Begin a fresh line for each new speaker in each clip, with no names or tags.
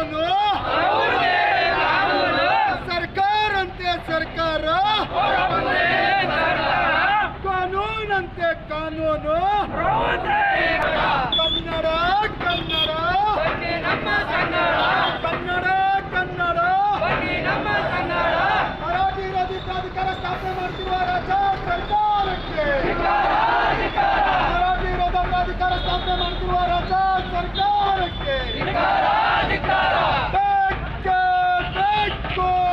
ಕಾನೂನು? ಸರ್ಕಾರಂತೆ ಸರ್ಕಾರ? ಕಾನೂನಂತೆ ಕಾನೂನು? ಕನ್ನಡ ಕನ್ನಡ. Go!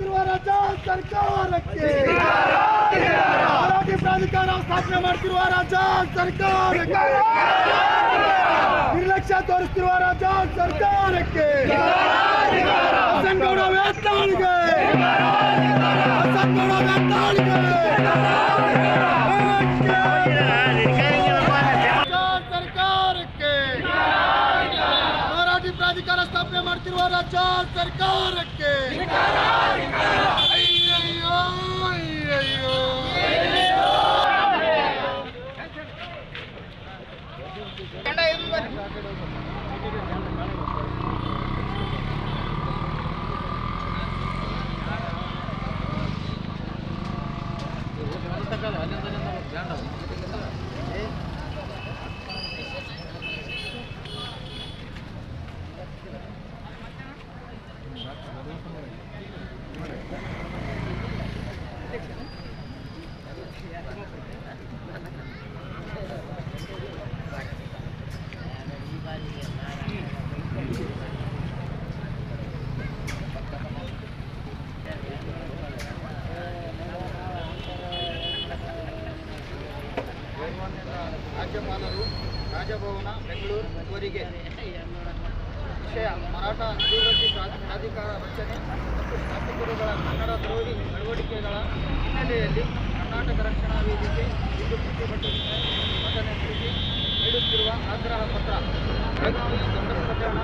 ಮಾಡ್ತಿರುವ ರಾಜ್ಯ ಸರ್ಕಾರಕ್ಕೆ ಮರಾಠಿ ಪ್ರಾಧಿಕಾರ ಸ್ಥಾಪನೆ ಮಾಡ್ತಿರುವ ರಾಜ್ಯ ಸರ್ಕಾರಕ್ಕೆ. ನಿರ್ಲಕ್ಷ್ಯ ತೋರಿಸ್ತಿರುವ ರಾಜ್ಯ ಸರ್ಕಾರಕ್ಕೆ. ಹಸನ್ಗೌಡ ಪ್ರಾಧಿಕಾರ ಸ್ಥಾಪನೆ ಮಾಡ್ತಿರುವ ರಾಜ್ಯ ಸರ್ಕಾರಕ್ಕೆ. ಅಯ್ಯಯ್ಯೋ ಅಯ್ಯಯ್ಯೋ.
ರಾಜ್ಯಪಾಲರು ರಾಜಭವನ, ಬೆಂಗಳೂರು ಇವರಿಗೆ ವಿಷಯ, ಮರಾಠ ಅಭಿವೃದ್ಧಿ ಪ್ರಾ- ಪ್ರಾಧಿಕಾರ ರಚನೆ ಮತ್ತು ಶಾಸಕರುಗಳ ಕನ್ನಡ ದ್ರೋಹಿ ನಡವಳಿಕೆಗಳ ಹಿನ್ನೆಲೆಯಲ್ಲಿ ಕರ್ನಾಟಕ ರಕ್ಷಣಾ ವೇದಿಕೆ ಇಂದು ಪ್ರತಿಭಟನೆ ಘಟನೆ ನಡೆಸಿ ನೀಡುತ್ತಿರುವ ಆಗ್ರಹ ಪತ್ರ. ಬೆಳಗಾವಿ ದೊಡ್ಡ ಪ್ರಕರಣ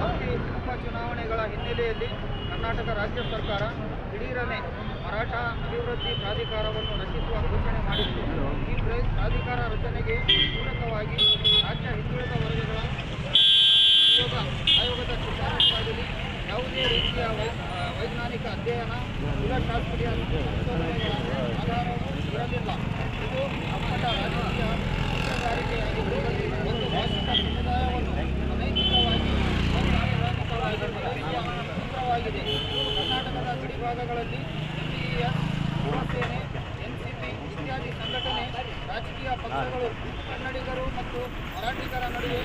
ಮತ್ತು ಉಪಚುನಾವಣೆಗಳ ಹಿನ್ನೆಲೆಯಲ್ಲಿ ಕರ್ನಾಟಕ ರಾಜ್ಯ ಸರ್ಕಾರ ದಿಢೀರನೆ ಮರಾಠ ಅಭಿವೃದ್ಧಿ ಪ್ರಾಧಿಕಾರವನ್ನು ರಚಿಸುವ ಘೋಷಣೆ ಮಾಡಿತ್ತು ಈ ಪ್ರ- ಪ್ರಾಧಿಕಾರ ರಚನೆಗೆ ಪೂರಕವಾಗಿ ರಾಜ್ಯ ಹಿಂದುಳಿದ ವರ್ಗಗಳ ಆಯೋಗ ಆಯೋಗದ ಶಿಫಾರಸ್ಸಾಗಲಿ, ಯಾವುದೇ ರೀತಿಯ ವೈಜ್ಞಾನಿಕ ಅಧ್ಯಯನ ಶಾಸ್ತ್ರೀಯ ಆಧಾರವೂ ಇರಲಿಲ್ಲ. ಇದು ಅಪ್ಪಟ ರಾಜಕೀಯ ಮೀನುಗಾರಿಕೆಯಾಗಿದ್ದು ರಾಜಕೀಯ ಪಕ್ಷಗಳು ಕನ್ನಡಿಗರು ಮತ್ತು ಮರಾಠಿಗರ ನಡುವೆ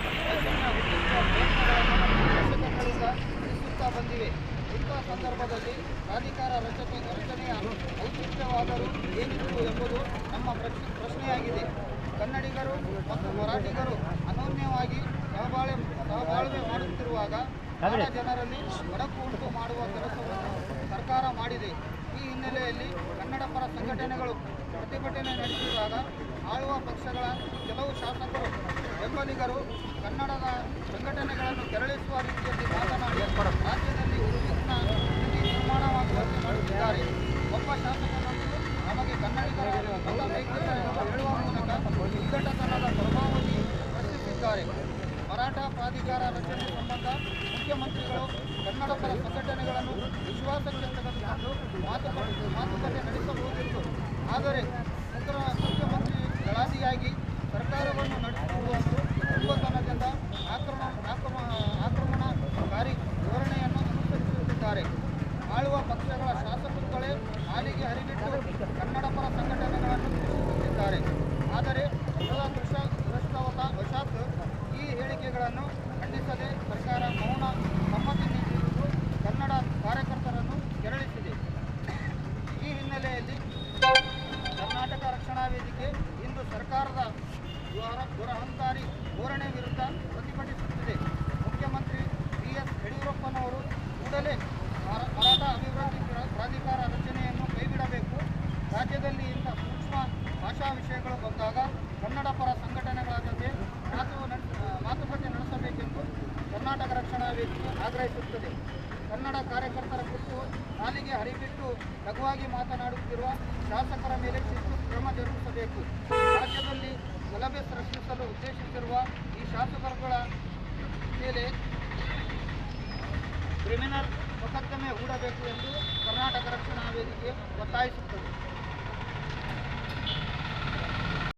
ದಶಕಗಳಿಂದ ನಡೆಸುತ್ತಾ ಬಂದಿವೆ. ಇಂಥ ಸಂದರ್ಭದಲ್ಲಿ ಪ್ರಾಧಿಕಾರ ರಚನೆ ರಚನೆಯ ಔಚಿತ್ಯವಾದರೂ ಏನಿತ್ತು ಎಂಬುದು ನಮ್ಮ ಪ್ರಶ್ನೆ ಪ್ರಶ್ನೆಯಾಗಿದೆ. ಕನ್ನಡಿಗರು ಮತ್ತು ಮರಾಠಿಗರು ಅನೋನ್ಯವಾಗಿ ಸಹಬಾಳ್ವೆ ಸಹಬಾಳ್ವೆ ಮಾಡುತ್ತಿರುವಾಗ ಜನರಲ್ಲಿ ಒಡಕು ಉಂಟು ಮಾಡುವ ಕೆಲಸವನ್ನು ಸರ್ಕಾರ ಮಾಡಿದೆ. ಈ ಹಿನ್ನೆಲೆಯಲ್ಲಿ ಕನ್ನಡ ಪರ ಸಂಘಟನೆಗಳು ಪ್ರತಿಭಟನೆ ನಡೆಸಿದಾಗ ಆಳುವ ಪಕ್ಷಗಳ ಕೆಲವು ಶಾಸಕರು, ಬೆಂಬಲಿಗರು ಕನ್ನಡದ ಸಂಘಟನೆಗಳನ್ನು ಕೆರಳಿಸುವ ರೀತಿಯಲ್ಲಿ ಮಾತನಾಡಿ ರಾಜ್ಯದಲ್ಲಿ ಉರುವಿನ ಸ್ಥಿತಿ ನಿರ್ಮಾಣವಾಗುವಂತೆ ಮಾಡುತ್ತಿದ್ದಾರೆ. ಒಬ್ಬ ಶಾಸಕನನ್ನು ನಮಗೆ ಕನ್ನಡಿಗರ ಹೇಳುವ ಮೂಲಕ ಉದ್ಘಟತನದ ಪ್ರಭಾವವನ್ನು ಪ್ರಶ್ನಿಸಿದ್ದಾರೆ. ಮರಾಠ ಪ್ರಾಧಿಕಾರ ರಚನೆ ಸಂಬಂಧ ಮುಖ್ಯಮಂತ್ರಿಗಳು ಕನ್ನಡ ಪರ ಸಂಘಟನೆಗಳನ್ನು ವಿಶ್ವಾಸಕ್ಕೆ ಮಾತುಕತೆ ಮಾತುಕತೆ ನಡೆಸಬಹುದಿತ್ತು ಆದರೆ ಮುಖ್ಯ ಮುಖ್ಯಮಂತ್ರಿಗಳಾದಿಯಾಗಿ ಸರ್ಕಾರವನ್ನು ನಡೆಸುವುದು ಕುರುಬತನದಿಂದ ಆಕ್ರಮಣ ಆಕ್ರಮ ಆಕ್ರಮಣಕಾರಿ ಧೋರಣೆಯನ್ನು ಅನುಸರಿಸುತ್ತಿದ್ದಾರೆ. ಆಳುವ ಪಕ್ಷಗಳ ಶಾಸಕರುಗಳೇ ಹಾಲಿಗೆ ಹರಿಬಿಟ್ಟು ಕನ್ನಡ ಪರ ಸಂಘಟನೆಗಳನ್ನು ತಿಳಿಸುತ್ತಿದ್ದಾರೆ ಆದರೆ ದುರದೃಷ್ಟ ದುರಷ್ಟವತ ವಶಾತ್ ಈ ಹೇಳಿಕೆಗಳನ್ನು ಖಂಡಿಸದೆ ಸರ್ಕಾರ ಮೌನ ಸಮ್ಮತಿ ನೀಡಿರುವುದು ಕನ್ನಡ ಕಾರ್ಯಕರ್ತರನ್ನು ಕೆರಳಿಸಿದೆ ಈ ಹಿನ್ನೆಲೆಯಲ್ಲಿ ಕರ್ನಾಟಕ ರಕ್ಷಣಾ ವೇದಿಕೆ ಇಂದು ಸರ್ಕಾರದ ದುರ ದುರಹಂಕಾರಿ ಧೋರಣೆ ವಿರುದ್ಧ ಪ್ರತಿಭಟಿಸುತ್ತಿದೆ. ಮುಖ್ಯಮಂತ್ರಿ ಬಿ ಎಸ್ ಯಡಿಯೂರಪ್ಪನವರು ಕೂಡಲೇ ಮರ- ಮರಾಠ ಅಭಿವೃದ್ಧಿ ಪ್ರಾಧಿಕಾರ ರಚನೆಯನ್ನು ಕೈಬಿಡಬೇಕು. ರಾಜ್ಯದಲ್ಲಿ ಇಂಥ ಸೂಕ್ಷ್ಮ ಭಾಷಾ ವಿಷಯಗಳು ಬಂದಾಗ ಕನ್ನಡ ಪರ ಸಂಘಟನೆಗಳ ಜೊತೆ ಮಾತು ಮಾತುಕತೆ ನಡೆಸಬೇಕೆಂದು ಕರ್ನಾಟಕ ರಕ್ಷಣಾ ವೇದಿಕೆ ಆಗ್ರಹಿಸುತ್ತದೆ. ಕನ್ನಡ ಕಾರ್ಯಕರ್ತರ ಕುರಿತು ನಾಲಿಗೆ ಹರಿಬಿಟ್ಟು ಲಘುವಾಗಿ ಮಾತನಾಡುತ್ತಿರುವ ಶಾಸಕರ ಮೇಲೆ ಶಿಸ್ತು ಕ್ರಮ ಜರುಗಿಸಬೇಕು. ರಾಜ್ಯದಲ್ಲಿ ಗಲಭೆ ಸೃಷ್ಟಿಸಲು ಉದ್ದೇಶಿಸಿರುವ ಈ ಶಾಸಕರುಗಳ ಮೇಲೆ ಕ್ರಿಮಿನಲ್ ಮೊಕದ್ದಮೆ ಹೂಡಬೇಕು ಎಂದು ಕರ್ನಾಟಕ ರಕ್ಷಣಾ ವೇದಿಕೆ ಒತ್ತಾಯಿಸುತ್ತದೆ.